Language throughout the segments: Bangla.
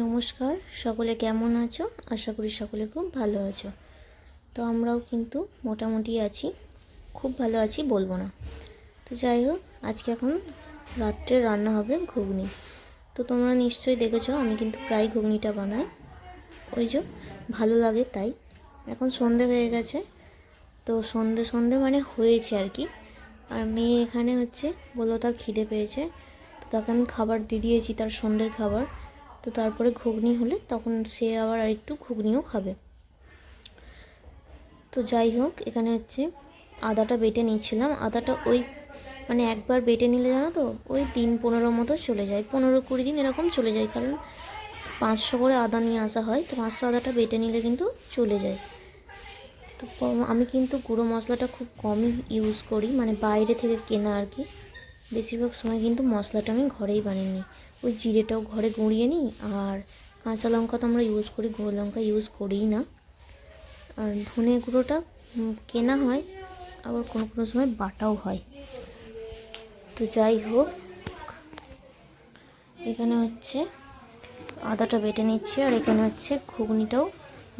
নমস্কার, সকলে কেমন আছো? আশা করি সকলে খুব ভালো আছো। তো আমরাও কিন্তু মোটামুটি আছি, খুব ভালো আছি বলব না। তো যাই হোক, আজকে এখন রাত্রে রান্না হবে ঘুগনি। তো তোমরা নিশ্চয়ই দেখেছ, আমি কিন্তু প্রায় ঘুগনিটা বানাই। ওই যে, ভালো লাগে তাই। এখন সন্ধে হয়ে গেছে, তো সন্ধে সন্ধে মানে হয়েছে আর কি। আর মেয়ে এখানে হচ্ছে, বলল তার খিদে পেয়েছে, তো তাকে আমি খাবার দিয়ে দিয়েছি, তার সন্ধ্যের খাবার। তো তারপরে ঘুগনি হলে তখন সে আবার আরেকটু ঘুগনিও খাবে। তো যাই হোক, এখানে হচ্ছে আদাটা বেটে নিচ্ছিলাম। আদাটা ওই মানে একবার বেটে নিলে জানো তো, ওই দিন পনেরো মতো চলে যায়। পনেরো কুড়ি দিন এরকম চলে যায়, কারণ পাঁচশো করে আদা নিয়ে আসা হয়, তো পাঁচশো আদাটা বেটে নিলে কিন্তু চলে যায়। তো আমি কিন্তু গুঁড়ো মশলাটা খুব কমই ইউজ করি মানে বাইরে থেকে কেনা আর কি। বেশিরভাগ সময় কিন্তু মশলাটা আমি ঘরেই বানিয়ে নিই। ওই জিরেটাও ঘরে গুঁড়িয়ে নিই, আর কাঁচা লঙ্কা তো আমরা ইউজ করি, গুঁড়ো লঙ্কা ইউজ করিই না। আর ধনে গুঁড়োটা কেনা হয়, আবার কোনো কোনো সময় বাটাও হয়। তো যাই হোক, এখানে হচ্ছে আদাটা বেটে নিচ্ছি, আর এখানে হচ্ছে ঘুগনিটাও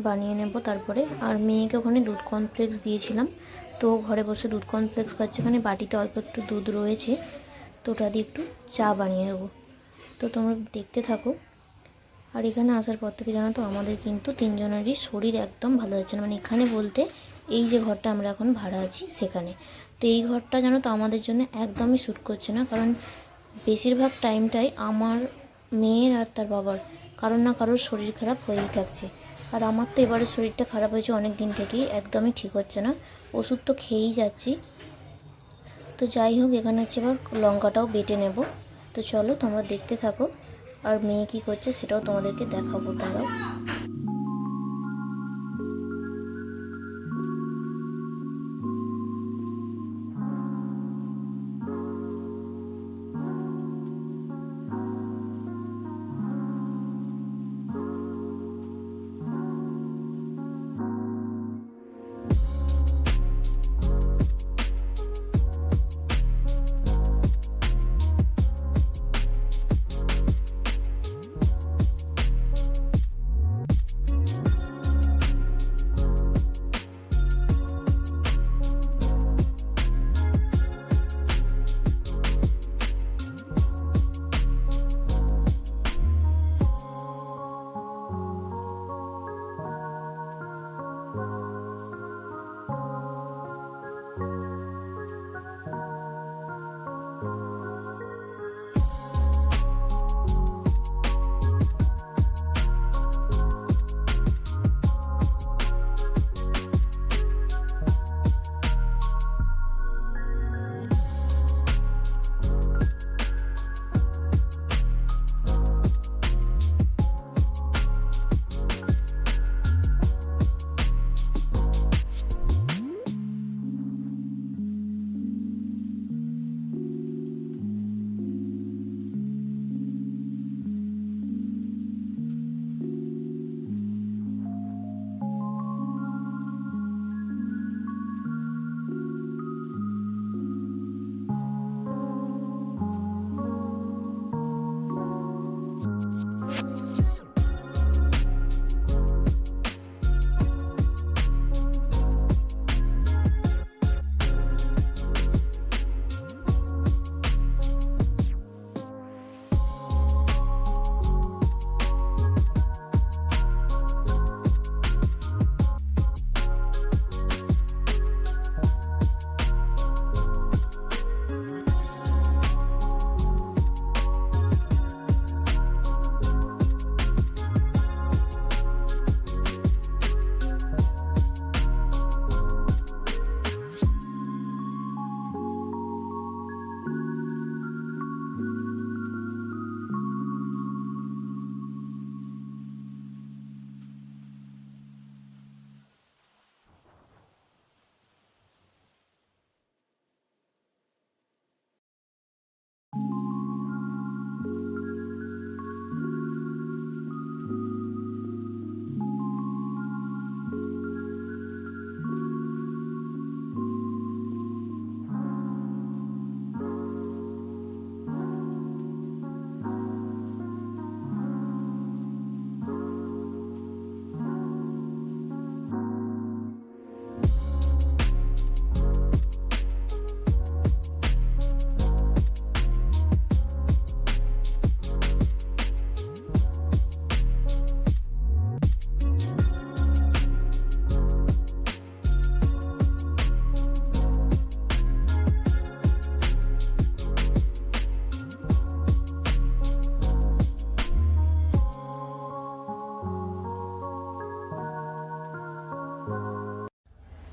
বানিয়ে নেব তারপরে। আর মেয়েকে ওখানে দুধ কর্নফ্লেক্স দিয়েছিলাম, তো ঘরে বসে দুধ কর্নফ্লেক্স খাচ্ছে, এখানে বাটিতে অল্প একটু দুধ রয়েছে, তো ওটা দিয়ে একটু চা বানিয়ে নেব। তো তোমরা দেখতে থাকো। আর এখানে আসার পর থেকে জানো তো, আমাদের কিন্তু তিনজনেরই শরীর একদম ভালো হচ্ছে না। মানে এখানে বলতে এই যে ঘরটা আমরা এখন ভাড়া আছি সেখানে। তো এই ঘরটা জানো তো আমাদের জন্য একদমই শ্যুট করছে না। কারণ বেশিরভাগ টাইমটাই আমার মেয়ের আর তার বাবার। কারোর না কারোর শরীর খারাপ হয়েই থাকছে। আর আমার তো এবারে শরীরটা খারাপ হয়েছে অনেক দিন থেকেই, একদমই ঠিক হচ্ছে না। ওষুধ তো খেয়েই যাচ্ছি। তো যাই হোক, এখানে হচ্ছে এবার লঙ্কাটাও বেটে নেব। তো চলো তোমরা দেখতে থাকো আর মেয়ে কী করছে সেটাও তোমাদেরকে দেখাবো দাঁড়াও।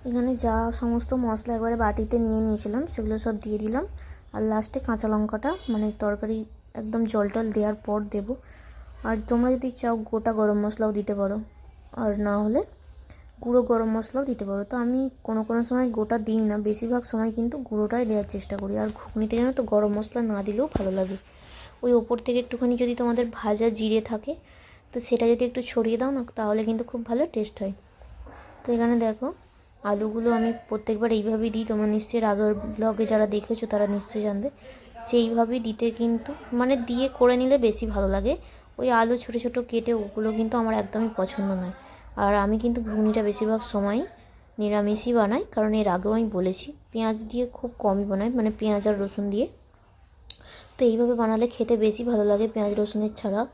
এখানে যা সমস্ত মশলা একবারে বাটিতে নিয়ে নিয়েছিলাম, সেগুলো সব দিয়ে দিলাম। আর লাস্টে কাঁচা লঙ্কাটা মানে তরকারি একদম জল টল দেওয়ার পর দেবো। আর তোমরা যদি চাও গোটা গরম মশলাও দিতে পারো, আর না হলে গুঁড়ো গরম মশলাও দিতে পারো। তো আমি কোনো কোনো সময় গোটা দিই না, বেশিরভাগ সময় কিন্তু গুঁড়োটাই দেওয়ার চেষ্টা করি। আর ঘুগনিতে যেন তো গরম মশলা না দিলেও ভালো লাগে। ওই ওপর থেকে একটুখানি যদি তোমাদের ভাজা জিরে থাকে, তো সেটা যদি একটু ছড়িয়ে দাও না, তাহলে কিন্তু খুব ভালো টেস্ট হয়। তো এখানে দেখো আলুগুলো আমি প্রত্যেকবার এইভাবেই দিই। তোমরা নিশ্চয়ই আগের ব্লগে যারা দেখেছ, তারা নিশ্চয়ই জানবে যে এইভাবেই দিতে কিন্তু মানে দিয়ে করে নিলে বেশি ভালো লাগে। ওই আলু ছোটো ছোটো কেটে ওগুলো কিন্তু আমার একদমই পছন্দ নয়। আর আমি কিন্তু ঘুগনিটা বেশিরভাগ সময় নিরামিষই বানাই, কারণ এর আগেও আমি বলেছি, পেঁয়াজ দিয়ে খুব কমই বানাই মানে পেঁয়াজ আর রসুন দিয়ে। তো এইভাবে বানালে খেতে বেশি ভালো লাগে পেঁয়াজ রসুনের ছাড়া।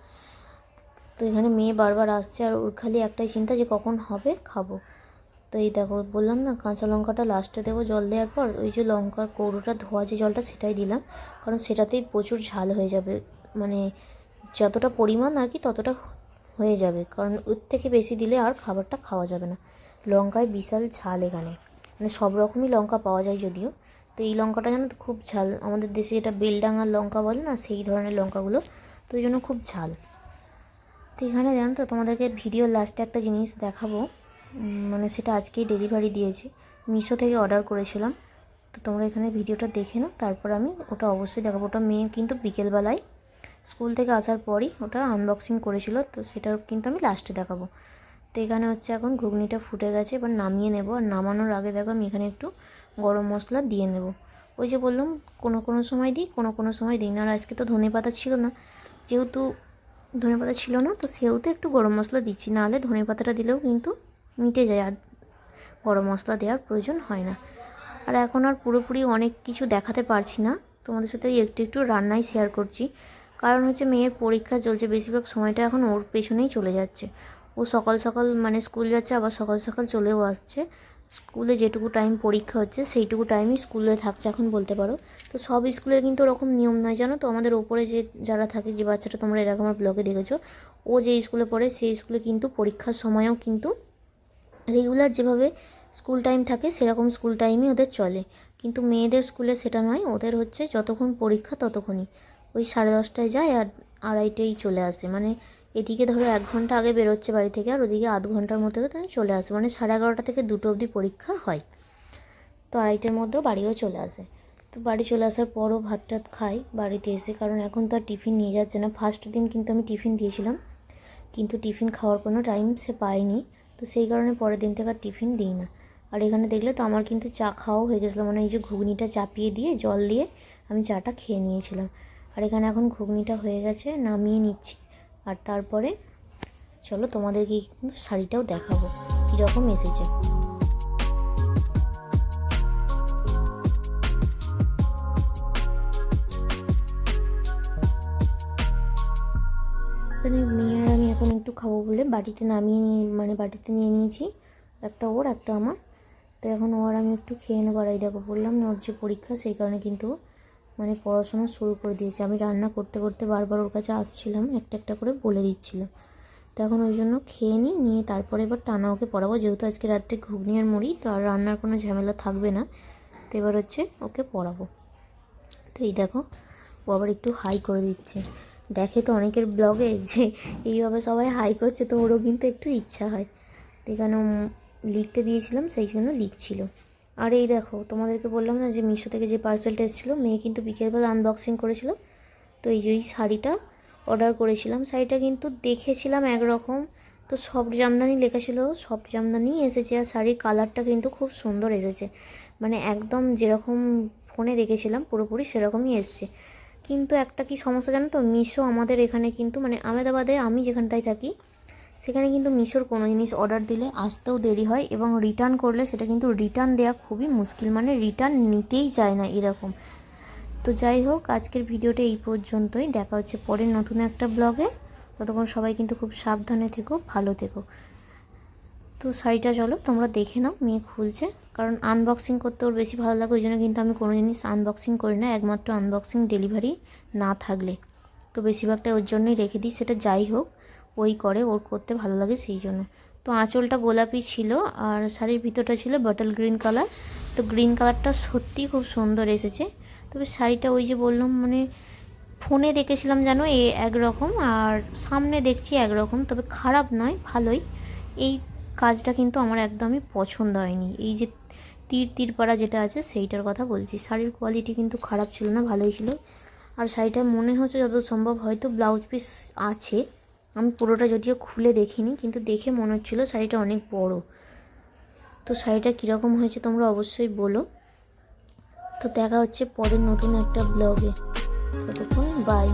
তো এখানে মেয়ে বারবার আসছে আর ওর খালি একটাই চিন্তা যে কখন হবে, খাব। তো এই দেখো, বললাম না কাঁচা লঙ্কাটা লাস্টে দেবো জল দেওয়ার পর, ওই যে লঙ্কার কৌড়োটা ধোয়া যে জলটা সেটাই দিলাম। কারণ সেটাতেই প্রচুর ঝাল হয়ে যাবে। মানে যতটা পরিমাণ আর কি ততটা হয়ে যাবে। কারণ ওর থেকে বেশি দিলে আর খাবারটা খাওয়া যাবে না। লঙ্কায় বিশাল ঝাল এখানে। মানে সব রকমই লঙ্কা পাওয়া যায় যদিও। তো এই লঙ্কাটা তো খুব ঝাল। আমাদের দেশে যেটা বেলডাঙার লঙ্কা বলে না, সেই ধরনের লঙ্কাগুলো। তো ওই জন্য খুব ঝাল। তো এখানে জানো তো তোমাদেরকে ভিডিও লাস্টে একটা জিনিস দেখাবো। মানে সেটা আজকেই ডেলিভারি দিয়েছি। মিশো থেকে অর্ডার করেছিলাম। তো তোমরা এখানে ভিডিওটা দেখে নাও, তারপর আমি ওটা অবশ্যই দেখাবো। ওটা মেয়ে কিন্তু বিকেলবেলায়। স্কুল থেকে আসার পরই ওটা আনবক্সিং করেছিল, তো সেটা কিন্তু আমি লাস্টে দেখাবো। তো এখানে হচ্ছে এখন ঘুগনিটা ফুটে গেছে, এবার নামিয়ে নেব। আর নামানোর আগে দেখো আমি এখানে একটু গরম মশলা দিয়ে নেব। ওই যে বললাম, কোনো কোনো সময় দিই, কোনো কোনো সময় দিই না। আর আজকে তো ধনে পাতা ছিল না। যেহেতু ধনে পাতা ছিল না, তো সেহেতু একটু গরম মশলা দিচ্ছি। নাহলে ধনে পাতাটা দিলেও কিন্তু মিটে যায় আর গরম মশলা দেওয়ার প্রয়োজন হয় না। আর এখন আর পুরোপুরি অনেক কিছু দেখাতে পারছি না। তোমাদের সাথে একটু একটু রান্নাই শেয়ার করছি। কারণ হচ্ছে মেয়ের পরীক্ষা চলছে, বেশিরভাগ সময়টা এখন ওর পেছনেই চলে যাচ্ছে। ও সকাল সকাল মানে স্কুল যাচ্ছে, আবার সকাল সকাল চলেও আসছে। স্কুলে যেটুকু টাইম পরীক্ষা হচ্ছে, সেইটুকু টাইমই স্কুলে থাকছে এখন বলতে পারো। তো সব স্কুলের কিন্তু ওরকম নিয়ম নয়, জানো তো? আমাদের ওপরে যে যারা থাকে, যে বাচ্চাটা তোমরা এরকম আমার ব্লগে দেখেছ, ও যে স্কুলে পড়ে, সেই স্কুলে কিন্তু পরীক্ষার সময়ও কিন্তু রেগুলার যেভাবে স্কুল টাইম থাকে, সেরকম স্কুল টাইমই ওদের চলে। কিন্তু মেয়েদের স্কুলে সেটা নয়, ওদের হচ্ছে যতক্ষণ পরীক্ষা ততক্ষণই। ওই সাড়ে দশটায় যায় আর আড়াইটেই চলে আসে। মানে এদিকে ধরো এক ঘণ্টা আগে বেরোচ্ছে বাড়ি থেকে, আর ওদিকে আধ ঘণ্টার মধ্যে চলে আসে। মানে সাড়ে এগারোটা থেকে দুটো অবধি পরীক্ষা হয়। তো আড়াইটের মধ্যেও বাড়িও চলে আসে। তো বাড়ি চলে আসার পরও ভাত টাত খাই বাড়িতে এসে, কারণ এখন তো আর টিফিন নিয়ে যাচ্ছে না। ফার্স্ট দিন কিন্তু আমি টিফিন দিয়েছিলাম। কিন্তু টিফিন খাওয়ার কোনো টাইম সে পায়নি। তো সেই কারণে পরের দিন থেকে আর টিফিন দিই না। আর এখানে দেখলে তো আমার কিন্তু চা খাওয়াও হয়ে গেছিল মানে এই যে ঘুগনিটা চাপিয়ে দিয়ে, জল দিয়ে আমি চাটা খেয়ে নিয়েছিলাম। আর এখানে এখন ঘুগনিটা হয়ে গেছে, নামিয়ে নিচ্ছি। আর তারপরে চলো তোমাদেরকে কিন্তু শাড়িটাও দেখাবো, কীরকম এসেছে। মেয়ে খাব বলে বাটিতে নামিয়ে নিয়ে মানে বাটিতে নিয়ে নিয়েছি। একটা ওর, একটা আমার। তো এখন ওর আমি একটু খেয়ে নেব। আর এই দেখো, বললাম না ওর যে পরীক্ষা, সেই কারণে কিন্তু মানে পড়াশোনা শুরু করে দিয়েছে। আমি রান্না করতে করতে বারবার ওর কাছে আসছিলাম, একটা একটা করে বলে দিচ্ছিলাম তো এখন ওই জন্য খেয়ে নিই, নিয়ে তারপরে এবার টানা ওকে পড়াবো। যেহেতু আজকে রাত্রে ঘুগনি আর মুড়ি, তো আর রান্নার কোনো ঝামেলা থাকবে না। তো এবার হচ্ছে ওকে পড়াবো। তো এই দেখো, ও আবার একটু হাই করে দিচ্ছে। দেখে তো অনেকের ব্লগে যে এইভাবে সবাই হাই করছে, তো ওরও কিন্তু একটু ইচ্ছা হয়। এখানে লিখতে দিয়েছিলাম, সেই জন্য লিখছিল। আর এই দেখো, তোমাদেরকে বললাম না যে মিশো থেকে যে পার্সেলটা এসেছিল, মেয়ে কিন্তু বিকেলবেলা আনবক্সিং করেছিল। তো এই যে এই শাড়িটা অর্ডার করেছিলাম, শাড়িটা কিন্তু দেখেছিলাম একরকম। তো সফট জামদানি লেখা ছিল সফট জামদানি এসেছে। আর শাড়ির কালারটা কিন্তু খুব সুন্দর এসেছে। মানে একদম যেরকম ফোনে দেখেছিলাম, পুরোপুরি সেরকমই এসছে। কিন্তু একটা কি সমস্যা জানো তো? মিশো আমাদের এখানে কিন্তু মানে আমেদাবাদে আমি যেখানটায় থাকি, সেখানে কিন্তু মিশোর কোনো জিনিস অর্ডার দিলে আসতেও দেরি হয় এবং রিটার্ন করলে সেটা কিন্তু রিটার্ন দেওয়া খুবই মুশকিল। মানে রিটার্ন নিতেই চায় না এরকম। তো যাই হোক, আজকের ভিডিওটা এই পর্যন্তই। দেখা হচ্ছে পরের নতুন একটা ব্লগে ততক্ষণ সবাই কিন্তু খুব সাবধানে থেকো, ভালো থেকো। তো শাড়িটা চলো, তোমরা দেখে নাও, মেয়ে খুলছে। কারণ আনবক্সিং করতে ওর বেশি ভালো লাগে, ওই জন্য কিন্তু আমি কোনো জিনিস আনবক্সিং করি না, একমাত্র আনবক্সিং ডেলিভারি না থাকলে। তো বেশিরভাগটা ওর জন্যই রেখে দিই, সেটা যাই হোক, ওই করে, ওর করতে ভালো লাগে সেই জন্য। তো আঁচলটা গোলাপি ছিল, আর শাড়ির ভিতরটা ছিল বটল গ্রিন কালার তো গ্রিন কালারটা সত্যিই খুব সুন্দর এসেছে। তবে শাড়িটা ওই যে বললাম মানে ফোনে দেখেছিলাম যেন এ একরকম, আর সামনে দেখছি একরকম, তবে খারাপ নয়, ভালোই। এই কাজটা কিন্তু আমার একদমই পছন্দ হয়নি। এই যে তীর তীর পাড়া যেটা আছে, সেইটার কথা বলছি। শাড়ির কোয়ালিটি কিন্তু খারাপ ছিল না, ভালোই ছিল। আর শাড়িটা মনে হচ্ছে যত সম্ভব হয়তো ব্লাউজ পিস আছে। আমি পুরোটা যদিও খুলে দেখিনি, কিন্তু দেখে মনে হচ্ছিল শাড়িটা অনেক বড়। তো শাড়িটা কীরকম হয়েছে তোমরা অবশ্যই বলো। তো দেখা হচ্ছে পরের নতুন একটা ব্লগে ততক্ষণ বাই